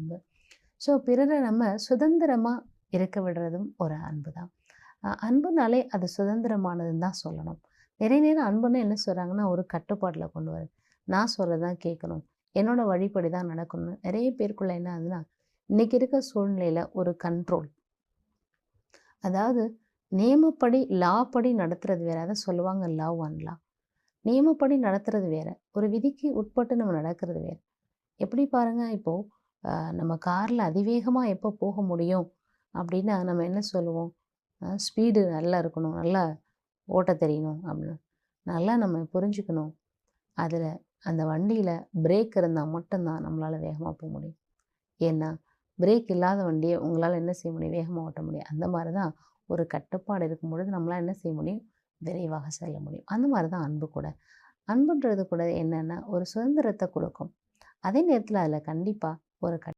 அன்பு. ஸோ பிறரை நம்ம சுதந்திரமாக இருக்க விடுறதும் ஒரு அன்பு தான் அன்புனாலே அது சுதந்திரமானதுன்னு தான் சொல்லணும். நிறைய நேரம் அன்புன்னு என்ன சொல்கிறாங்கன்னா ஒரு கட்டுப்பாட்டில் கொண்டு வருது நான் சொல்கிறதான் கேட்கணும். என்னோட வழிப்படி தான் நடக்கணும் நிறைய பேருக்குள்ள என்ன ஆகுதுன்னா இன்னைக்கு இருக்க சூழ்நிலையில் ஒரு கண்ட்ரோல் அதாவது நியமப்படி லா படி நடத்துறது வேற. அதை சொல்லுவாங்க லவ் ஒன் லா நியமப்படி நடத்துறது வேற. ஒரு விதிக்கு உட்பட்டு நம்ம நடக்கிறது வேற. எப்படி பாருங்க இப்போ நம்ம காரில் அதிவேகமாக எப்போ போக முடியும்? அப்படின்னா நம்ம என்ன சொல்லுவோம்? ஸ்பீடு நல்லா இருக்கணும் நல்லா ஓட்ட தெரியணும் அப்படின்னு. நல்லா நம்ம புரிஞ்சுக்கணும். அதில் அந்த வண்டியில் பிரேக் இருந்தால் மட்டும்தான் நம்மளால் வேகமாக போக முடியும். ஏன்னா பிரேக் இல்லாத வண்டியை உங்களால் என்ன செய்ய முடியும்? வேகமாக ஓட்ட முடியும். அந்த மாதிரி தான் ஒரு கட்டுப்பாடு இருக்கும் பொழுது நம்மளால் என்ன செய்ய முடியும்? விரைவாக செல்ல முடியும். அந்த மாதிரி தான் அன்பு கூட. அன்புன்றது கூட என்னென்னா ஒரு சுதந்திரத்தை கொடுக்கும். அதே நேரத்தில் அதில் கண்டிப்பாக ஒரு கட்